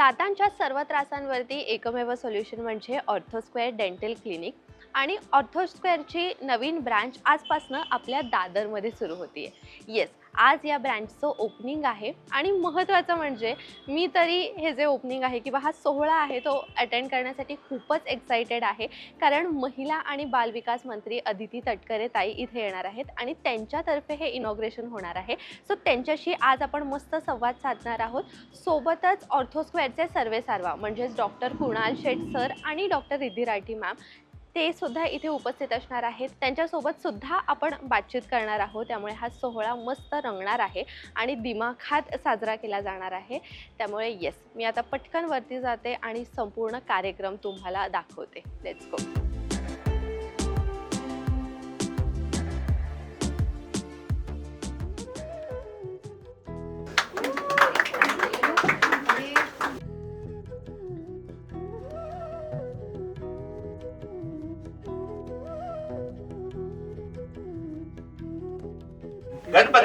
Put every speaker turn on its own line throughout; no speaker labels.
दातांच्या सर्व त्रासांवरती एकमेव सोल्युशन म्हणजे ऑर्थोस्क्वेअर डेंटल क्लिनिक आणि ऑर्थोस्क्वेअरची नवीन ब्रँच आजपासनं आपल्या दादरमध्ये सुरू होती येस आज या ब्रँचचं ओपनिंग आहे. आणि महत्त्वाचं म्हणजे मी तरी हे जे ओपनिंग आहे किंवा हा सोहळा आहे तो अटेंड करण्यासाठी खूपच एक्सायटेड आहे. कारण महिला आणि बालविकास मंत्री अदिती तटकरे ताई इथे येणार आहेत आणि त्यांच्यातर्फे हे इनॉग्रेशन होणार आहे. सो त्यांच्याशी आज आपण मस्त संवाद साधणार आहोत. सोबतच ऑर्थोस्क्वेअरचे सर्वे सारवा म्हणजेच डॉक्टर कुणाल शेठ सर आणि डॉक्टर रिद्धी राठी मॅम ते सुद्धा इथे उपस्थित असणार आहेत. त्यांच्यासोबत सुद्धा आपण बातचीत करणार आहोत. त्यामुळे हा सोहळा मस्त रंगणार आहे आणि दिमाखात साजरा केला जाणार आहे. त्यामुळे येस मी आता पटकन वरती जाते आणि संपूर्ण कार्यक्रम तुम्हाला दाखवते. लेट्स गो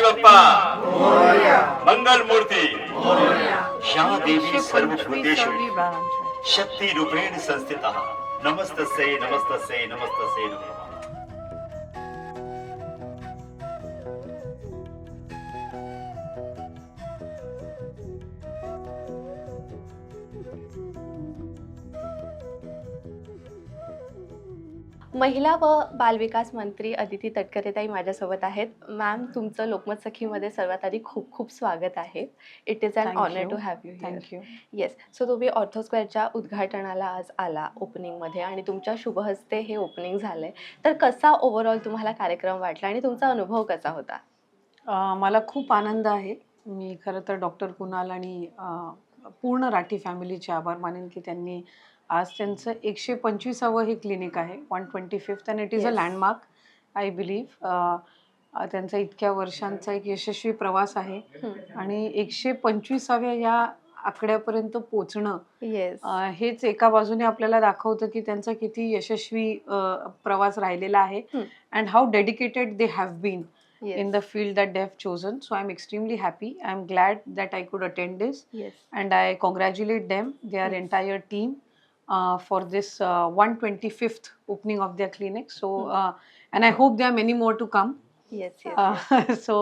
ગણપતિ બાપ્પા મંગલ મૂર્તિ શ્યા દેવી સર્વભૂતેશુ શક્તિ રૂપેણ સંસ્થિતા નમસ્તસે નમસ્તસે નમસ્તસે નમઃ
महिला व बालविकास मंत्री अदिती तटकरे ताई माझ्यासोबत आहेत. मॅम तुमचं लोकमत सखीमध्ये सर्वात आधी खूप खूप स्वागत आहे. It is an honour. To have you
thank you
yes so तुम्ही ऑर्थोस्क्वेअरच्या उद्घाटनाला आज आला ओपनिंगमध्ये आणि तुमच्या शुभहस्ते हे ओपनिंग झालंय. तर कसा ओव्हरऑल तुम्हाला कार्यक्रम वाटला आणि तुमचा अनुभव कसा होता?
मला खूप आनंद आहे. मी खरं तर डॉक्टर कुणाल आणि पूर्ण राठी फॅमिलीचे आभार मानेन की त्यांनी आज त्यांचं एकशे पंचवीसावं हे क्लिनिक आहे one twenty fifth and it is a. Landmark I believe त्यांचा इतक्या वर्षांचा एक यशस्वी प्रवास आहे. आणि एकशे पंचवीसाव्या या आकड्यापर्यंत पोचणं हेच एका बाजूने आपल्याला दाखवतं की त्यांचा किती यशस्वी प्रवास राहिलेला आहे. And how dedicated they have been in
yes
the field that they have chosen. So I'm extremely happy. I'm glad that I could attend this,
yes
and I congratulate them, their
Yes.
entire team, uh, for this uh, 125th opening of their clinic. So,
Hmm.
uh, and I hope there are many more to come.
Yes
Uh, so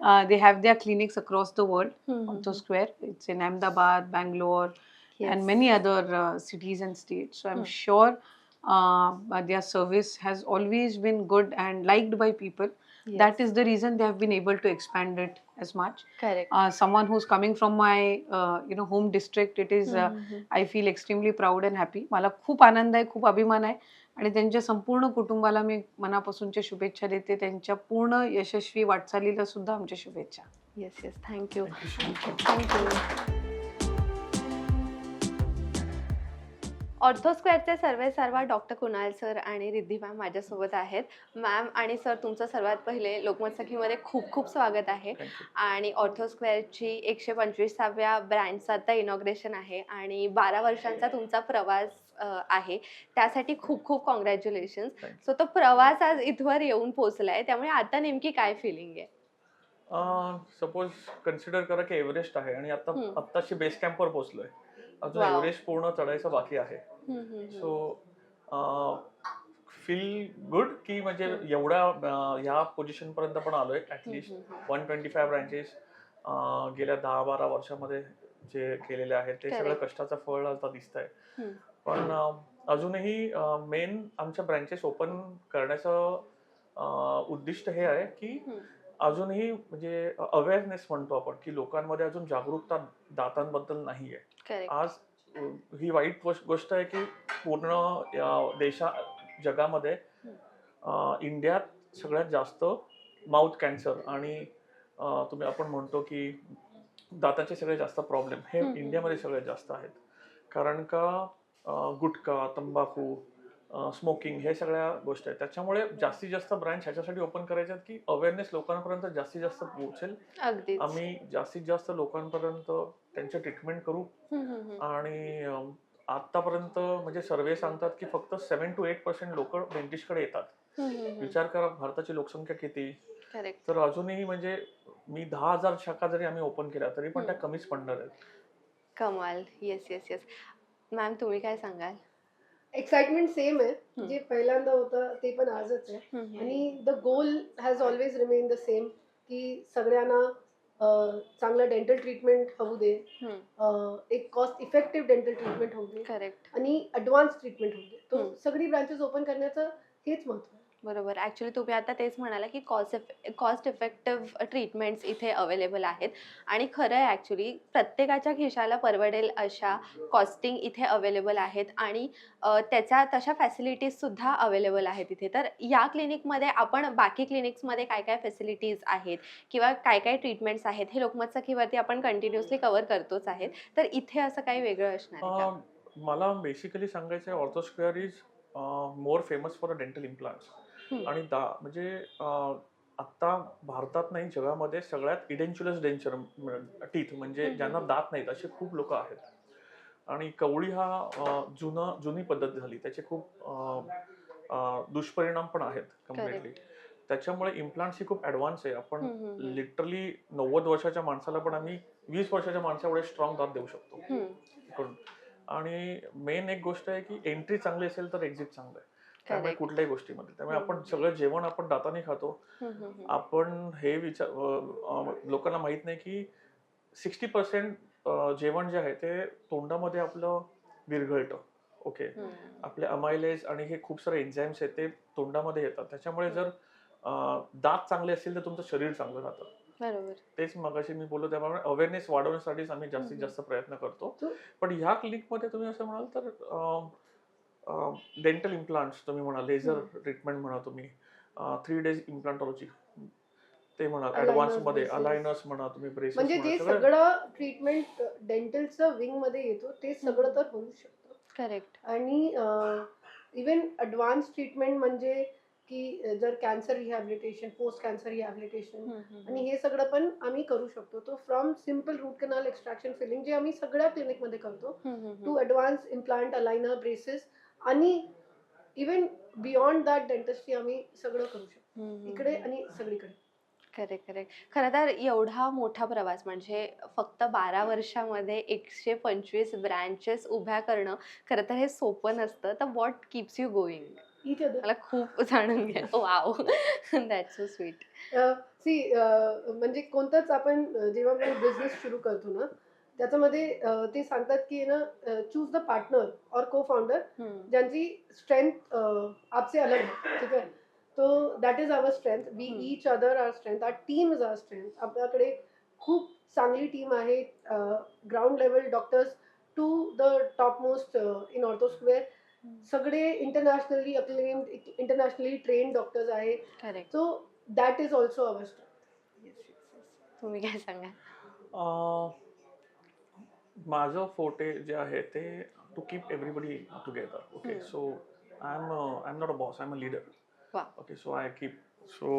uh, they have their clinics across the world. Auto Square. It's in Ahmedabad, Bangalore, and many other uh, cities and states. So I'm
Hmm.
sure their service has always been good and liked by people. That is the reason they have been able to expand it as much.
Correct
Uh, someone who's coming from my uh, you know home district, it is uh, I feel extremely proud and happy. मला खूप आनंद आहे खूप अभिमान आहे आणि त्यांच्या संपूर्ण कुटुंबाला मी मनापासूनच्या शुभेच्छा देते त्यांच्या पूर्ण यशस्वी वाटचालीला सुद्धा आमच्या शुभेच्छा
yes yes thank you thank you ऑर्थोस्क्वेअरचे सर्वे सर्वा डॉक्टर कुणाल सर आणि रिद्धी मॅम माझ्यासोबत आहेत. मॅम आणि सर तुमचं सर्वात पहिले लोकमत सखीमध्ये खूप खूप स्वागत आहे. आणि ऑर्थोस्क्वेअरची एकशे पंचवीसाव्या ब्रँडचं आता इनॉग्रेशन आहे आणि बारा वर्षांचा तुमचा प्रवास आहे. त्यासाठी खूप खूप कॉंग्रॅच्युलेशन सो तो प्रवास आज इथवर येऊन पोहोचलाय. त्यामुळे आता नेमकी काय फिलिंग आहे?
सपोज कन्सिडर करा की एव्हरेस्ट आहे आणि आता. आत्ताशी बेस कॅम्पवर पोहोचलोय. अजून. एव्हरेस्ट पूर्ण चढायचं बाकी आहे. सो फील गुड की म्हणजे एवढ्या ह्या पोझिशन पर्यंत पण आलोय at least. One twenty five branches गेल्या दहा बारा वर्षामध्ये जे केलेले आहेत ते सगळं. कष्टाचं फळ आता दिसत आहे. पण अजूनही मेन आमच्या ब्रँचेस ओपन करण्याचं उद्दिष्ट हे आहे की. अजूनही म्हणजे अवेअरनेस म्हणतो आपण की लोकांमध्ये अजून जागरूकता दातांबद्दल नाहीये. आज ही वाईट गोष्ट आहे की पूर्ण या देशा जगामध्ये इंडियात सगळ्यात जास्त माउथ कॅन्सर आणि तुम्ही आपण म्हणतो की दाताचे सगळ्यात जास्त प्रॉब्लेम हे. इंडियामध्ये सगळ्यात जास्त आहेत. कारण का गुटखा तंबाखू स्मोकिंग हे सगळ्या गोष्टी आहेत. त्याच्यामुळे जास्तीत जास्त ब्रँच ह्याच्यासाठी ओपन करायचे आहेत की अवेअरनेस लोकांपर्यंत जास्तीत जास्त पोहोचेल. आम्ही जास्तीत जास्त लोकांपर्यंत त्यांचे ट्रीटमेंट करू. आणि आतापर्यंत म्हणजे सर्वे सांगतात की फक्त सेव्हन टू एट पर्सेंट लोक डेंटिस्टकडे येतात. विचार करा भारताची लोकसंख्या किती. तर अजूनही म्हणजे मी दहा हजार शाखा जरी आम्ही ओपन केल्या तरी पण त्या. कमीच पडणार आहेत
कमाल येस येस येस मॅम तुम्ही काय सांगाल
एक्साइटमेंट सेम आहे. जे पहिल्यांदा होतं ते पण आजच आहे आणि the goal has always remain the same की सगळ्यांना चांगलं डेंटल ट्रीटमेंट होऊ दे. एक कॉस्ट इफेक्टिव्ह डेंटल ट्रीटमेंट होऊ दे.
करेक्ट
आणि ॲडव्हान्स ट्रीटमेंट होऊ दे. तो. सगळी ब्रांचेस ओपन करण्याचं हेच महत्त्व आहे.
बरोबर. ॲक्च्युली तुम्ही आता तेच म्हणाला की कॉस्ट कॉस्ट इफेक्टिव्ह ट्रीटमेंट्स इथे अवेलेबल आहेत. आणि खरं आहे ॲक्च्युली प्रत्येकाच्या खिशाला परवडेल अशा कॉस्टिंग इथे अवेलेबल आहेत. आणि त्याच्या तशा फॅसिलिटीजसुद्धा अवेलेबल आहेत इथे. तर या क्लिनिकमध्ये आपण बाकी क्लिनिक्समध्ये काय काय फॅसिलिटीज आहेत किंवा काय काय ट्रीटमेंट्स आहेत हे लोकमत सखीवरती आपण कंटिन्युअसली कव्हर करतोच आहेत. तर इथे असं काही वेगळं असणार
मला बेसिकली सांगायचं आहे Orthosquare is more famous for dental implants आणि दा म्हणजे अं, आत्ता भारतात नाही जगामध्ये सगळ्यात इडेन्च्युलस डेंचर टीथ म्हणजे ज्यांना. दात नाहीत असे खूप लोक आहेत. आणि कवळी हा जुनं जुनी पद्धत झाली. त्याचे खूप दुष्परिणाम पण आहेत कम्प्लिटली त्याच्यामुळे इम्प्लांट्स ही खूप ॲडव्हान्स आहे. आपण. लिटरली नव्वद वर्षाच्या माणसाला पण आम्ही वीस वर्षाच्या माणसाएवढे स्ट्रॉंग दात देऊ शकतो. आणि मेन एक गोष्ट आहे की एंट्री चांगली असेल तर एक्झिट चांगलं आहे. त्यामुळे. कुठल्याही गोष्टीमध्ये त्यामुळे. आपण सगळं जेवण आपण दाताने खातो. आपण हे विचार लोकांना माहीत नाही की सिक्स्टी पर्सेंट जेवण जे आहे ते तोंडामध्ये आपलं विरघळतं ओके. आपले अमायलेज आणि हे खूप सारे एन्झाईम्स आहेत ते तोंडामध्ये येतात त्याच्यामुळे जर दात चांगले असतील तर तुमचं शरीर चांगलं राहतं
बरोबर
तेच मगाशी मी बोललो त्याप्रमाणे अवेअरनेस वाढवण्यासाठीच आम्ही जास्तीत. जास्त प्रयत्न करतो पण ह्या क्लिनिकमध्ये तुम्ही असं म्हणाल तर डेंटल इम्प्लांट्स तुम्ही म्हणा लेझर ट्रीटमेंट म्हणा तुम्ही थ्री डेज इम्प्लांटॉलॉजी ते म्हणा
ॲडव्हान्समध्ये.
अलायनर्स म्हणा तुम्ही ब्रेसेस
म्हणजे जे सगळं ट्रीटमेंट डेंटलचं विंगमध्ये येतो ते सगळं तर होऊ शकतं.
करेक्ट
आणि इवन ॲडव्हान्स ट्रीटमेंट म्हणजे की जर cancer rehabilitation post cancer rehabilitation आणि हे सगळं पण आम्ही करू शकतो. तो from simple root canal extraction filling जे आम्ही सगळ्या क्लिनिकमध्ये करतो to advance implant aligner braces आणि इवन बियॉन्ड दॅट डेंटिस्ट्री आम्ही सगळं करू शकतो. इकडे आणि सगळीकडे.
करेक्ट करेक्ट खरं तर एवढा मोठा प्रवास म्हणजे फक्त बारा वर्षामध्ये एकशे पंचवीस ब्रँचेस उभ्या करणं खरं तर हे सोपं नसतं. तर वॉट कीप्स यू गोईंग मला खूप जाणून घ्या. Wow that's so sweet
see म्हणजे कोणताच आपण जेव्हा आपण बिझनेस सुरू करतो ना त्याच्यामध्ये ते सांगतात की ना चूज द पार्टनर और को फाउंडर ज्यांची स्ट्रेंथ आपसे अलग है ठीक आहे तो that is our strength we. Each other are strength our team is our strength आपल्याकडे खूप चांगली टीम आहे ground level doctors to the top most in Orthosquare सगळे internationally acclaimed internationally train doctors आहे. So that is also our strength
तुम्ही काय सांगा
um, माझं फोटे जे आहे ते to keep everybody together okay. So I am I am not a boss I am a leader. Okay so I keep so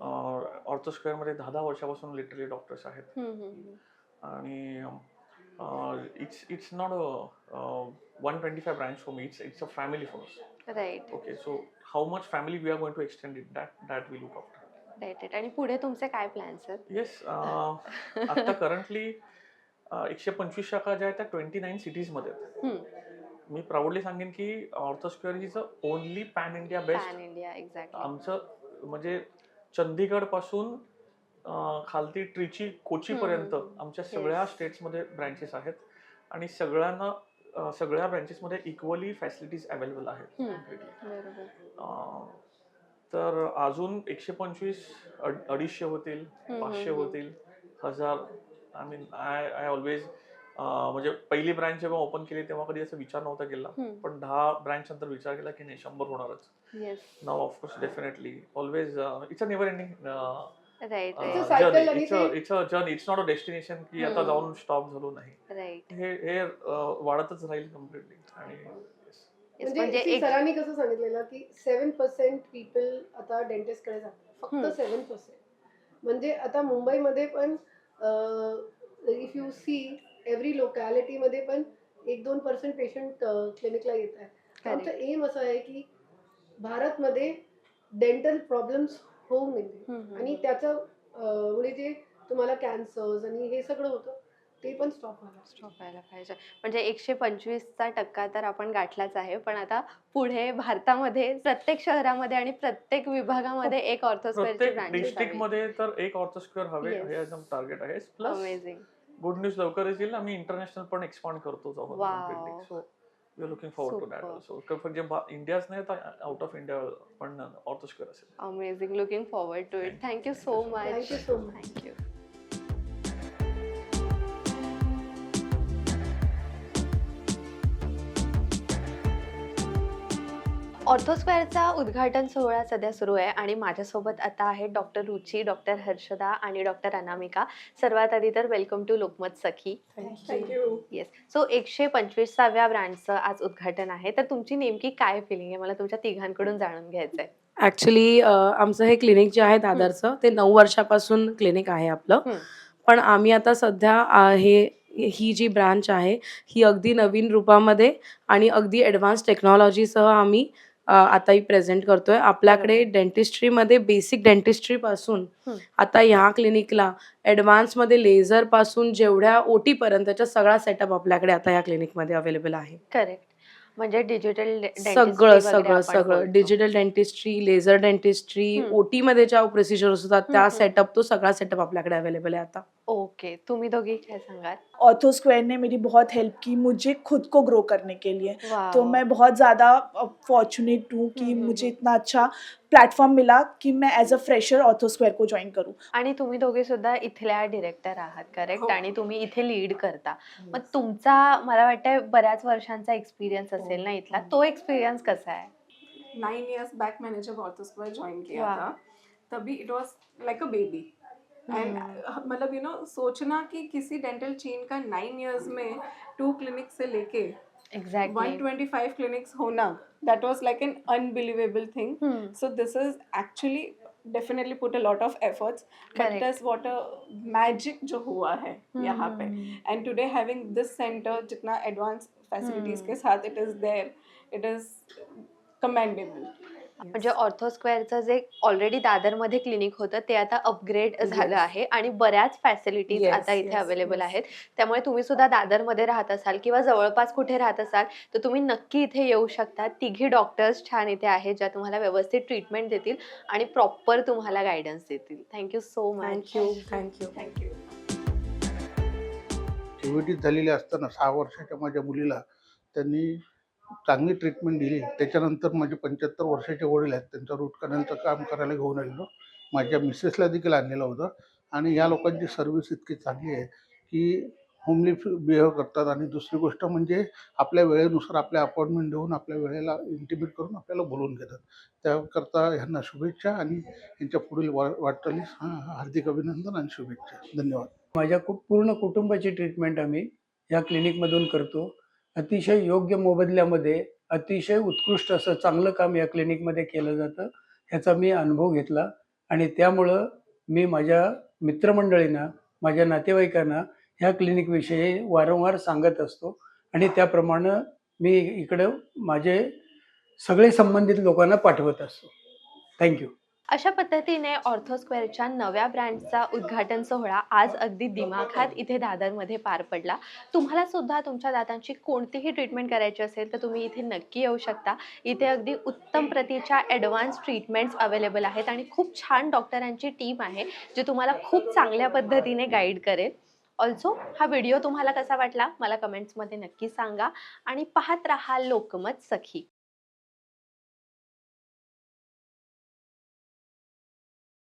ऑर्थोस्क्वेअरमध्ये दहा दहा वर्षापासून लिटरली डॉक्टर्स आहेत. आणि it's it's not a one twenty five branch for me it's it's a family for
right
okay so how much family we are going to extend it that that we look after
right right आणि पुढे तुमचे काय plans आहेत?
Yes आता currently एकशे पंचवीस शाखा ज्या आहेत त्या ट्वेंटी नाईन सिटीजमध्ये आहेत
हम्म.
मी प्राऊडली सांगेन की Orthosquare is a only pan India best
pan India exact
आमचं म्हणजे चंदीगडपासून खालती ट्रिची कोचीपर्यंत
हम्म.
आमच्या सगळ्या. स्टेट्समध्ये ब्रँचेस आहेत आणि सगळ्यांना सगळ्या ब्रँचेसमध्ये इक्वली फॅसिलिटीज अवेलेबल आहेत तर अजून एकशे पंचवीस अड- अडीचशे होतील पाचशे. होतील हजार I mean I I always म्हणजे पहिली ब्रँच जेव्हा ओपन केली तेव्हा कधी असं विचार नव्हता केला. पण दहा ब्रँच नंतर विचार केला की नाही शंभर होणारच.
Yes
now of course definitely always it's a never ending it's a
ते-
it's a journey it's not a destination की आता. जाऊन स्टॉप झालो नाही. हे हे अं, वाढतच राहील कम्प्लिटली आणि yes.
म्हणजे see, सरांनी कसं सांगितलेलं की सेव्हन पर्सेंट पीपल आता डेंटिस्टकडे जातात. फक्त सेव्हन पर्सेंट म्हणजे आता मुंबईमध्ये पण इफ यू सी एव्हरी लोकॅलिटीमध्ये पण एक दोन पर्सेंट पेशंट क्लिनिकला येत आहे आमचं एम असं आहे की भारतमध्ये डेंटल प्रॉब्लेम्स होऊ नये. आणि त्याचं मुळे जे तुम्हाला कॅन्सर्स आणि हे सगळं होतं ते पण स्टॉप व्हायला
स्टॉप व्हायला पाहिजे. म्हणजे एकशे पंचवीसचा टक्का तर आपण गाठलाच आहे पण आता पुढे भारतामध्ये प्रत्येक शहरामध्ये आणि प्रत्येक विभागामध्ये एक
डिस्ट्रिक्टमध्ये तर एक ऑर्थोस्क्वेअर हवे. हे एकदम टार्गेट आहे प्लस
अमेझिंग
गुड न्यूज लवकरच येईल आम्ही इंटरनॅशनल पण एक्सपांड करतो so we are looking forward to that. Also म्हणजे इंडियाच नाही तर आउट ऑफ इंडिया पण ऑर्थोस्क्वेअर असेल.
Amazing looking forward to it thank you so much
thank you
ऑर्थोस्क्वेअरचा उद्घाटन सोहळा सध्या सुरू आहे आणि माझ्यासोबत आता आहेत डॉक्टर रुची डॉक्टर हर्षदा आणि डॉक्टर अनामिका. सर्वात आधी तर welcome to Lokmat Sakhi.
Thank you
yes so एकशे पंचवीसाव्या ब्रँडचं आज उद्घाटन आहे. तर तुमची नेमकी काय फिलिंग आहे? मला तुमच्या तिघांकडून जाणून घ्यायचं आहे
ऍक्च्युली आमचं हे क्लिनिक जे आहे दादरचं ते नऊ वर्षापासून क्लिनिक आहे आपलं. पण आम्ही आता सध्या हे ही जी ब्रांच आहे ही अगदी नवीन रूपामध्ये आणि अगदी ॲडव्हान्स टेक्नॉलॉजीसह आम्ही अ, आता ही प्रेझेंट करतोय. आपल्याकडे डेंटिस्ट्रीमध्ये बेसिक डेंटिस्ट्रीपासून
हं.
आता ह्या क्लिनिकला ॲडव्हान्समध्ये लेझरपासून जेवढ्या ओ टीपर्यंतचा सगळा सेटअप आपल्याकडे आता या क्लिनिकमध्ये अवेलेबल आहे.
करेक्ट म्हणजे डिजिटल
सगळं सगळं सगळं डिजिटल डेंटिस्ट्री लेझर डेंटिस्ट्री. ओटी मध्ये ज्या प्रोसिजर असतात त्या. सेटअप तो सगळा सेटअप आपल्याकडे अवेलेबल आहे आता
ओके तुम्ही दोघी काय सांगाल
ऑर्थो स्क्वायर ने मेरी बहुत हेल्प की मुझे खुद को ग्रो करने के लिए तो. मैं बहुत ज़्यादा फॉर्चुनेट हूँ कि मुझे. इतना अच्छा प्लेटफॉर्म मिला कि मैं as a fresher Orthosquare को ज्वाइन करूँ.
आणि तुम्ही दोघे सुद्धा इथल्या डिरेक्टर आहात करेक्ट
हो.
आणि तुम्ही इथे लीड करता. मग तुमचा मला वाटतं बऱ्याच वर्षांचा एक्सपिरियंस असेल ना इथला. तो एक्सपिरियंस कसा आहे?
नाइन इयर्स बैक मैंने जब ऑर्थोस्क्वायर ज्वाइन किया
वाह।
था. तभी it was like a baby and मतलब यू नो सोचना कि किसी डेंटल चेन का नाइन इयर्स में टू क्लिनिक से लेके
एक्झॅक्टली
125 क्लिनिक्स होना that was like an unbelievable thing so this is actually definitely put a lot of efforts but
Correct.
it is what a magic जो हुआ है यहाँ पे and today having this center जितना advanced facilities
Hmm.
के साथ it is there it is commendable
म्हणजे ऑर्थोस्क्वेअरचं जे already दादरमध्ये clinic होतं ते आता अपग्रेड झालं. आहे आणि बऱ्याच फॅसिलिटीज आता इथे अवेलेबल. आहेत. त्यामुळे तुम्ही सुद्धा दादरमध्ये राहत असाल किंवा जवळपास कुठे राहत असाल तर तुम्ही नक्की इथे येऊ शकता. तिघी डॉक्टर्स छान इथे आहेत ज्या तुम्हाला व्यवस्थित ट्रीटमेंट देतील आणि प्रॉपर तुम्हाला गायडन्स देतील. Thank you so much
thank you thank you
cavity झालेली असताना सहा वर्षाच्या माझ्या मुलीला त्यांनी चांगली ट्रीटमेंट दिली. त्याच्यानंतर माझे पंच्याहत्तर वर्षाचे वडील आहेत. त्यांचं रूट काम करायला घेऊन आलेलो. माझ्या मिसेसला देखील आणलेलं होतं. आणि या लोकांची सर्व्हिस इतकी चांगली आहे की होमली बिहेव करतात. आणि दुसरी गोष्ट म्हणजे आपल्या वेळेनुसार आपल्या अपॉइंटमेंट देऊन आपल्या वेळेला इंटिमेट करून आपल्याला बोलवून घेतात. त्याकरता ह्यांना शुभेच्छा आणि यांच्या पुढील वा वाटचालीस हार्दिक अभिनंदन आणि शुभेच्छा. धन्यवाद.
माझ्या कु पूर्ण कुटुंबाची ट्रीटमेंट आम्ही या क्लिनिकमधून करतो. अतिशय योग्य मोबदल्यामध्ये अतिशय उत्कृष्ट असं चांगलं काम या क्लिनिकमध्ये केलं जातं ह्याचा मी अनुभव घेतला. आणि त्यामुळं मी माझ्या मित्रमंडळींना माझ्या नातेवाईकांना ह्या क्लिनिकविषयी वारंवार सांगत असतो. आणि त्याप्रमाणे मी इकडं माझे सगळे संबंधित लोकांना पाठवत असतो. थँक्यू.
अशा पद्धतीने ऑर्थोस्क्वेअरच्या नव्या ब्रँडचा उद्घाटन सोहळा आज अगदी दिमाखात इथे दादरमध्ये पार पडला. तुम्हाला सुद्धा तुमच्या दातांची कोणतीही ट्रीटमेंट करायची असेल तर तुम्ही इथे नक्की येऊ शकता. इथे अगदी उत्तम प्रतीच्या ॲडव्हान्स ट्रीटमेंट्स अवेलेबल आहेत आणि खूप छान डॉक्टरांची टीम आहे जी तुम्हाला खूप चांगल्या पद्धतीने गाईड करेल. ऑल्सो हा व्हिडिओ तुम्हाला कसा वाटला? मला कमेंट्समध्ये नक्की सांगा. आणि पाहत राहा लोकमत सखी.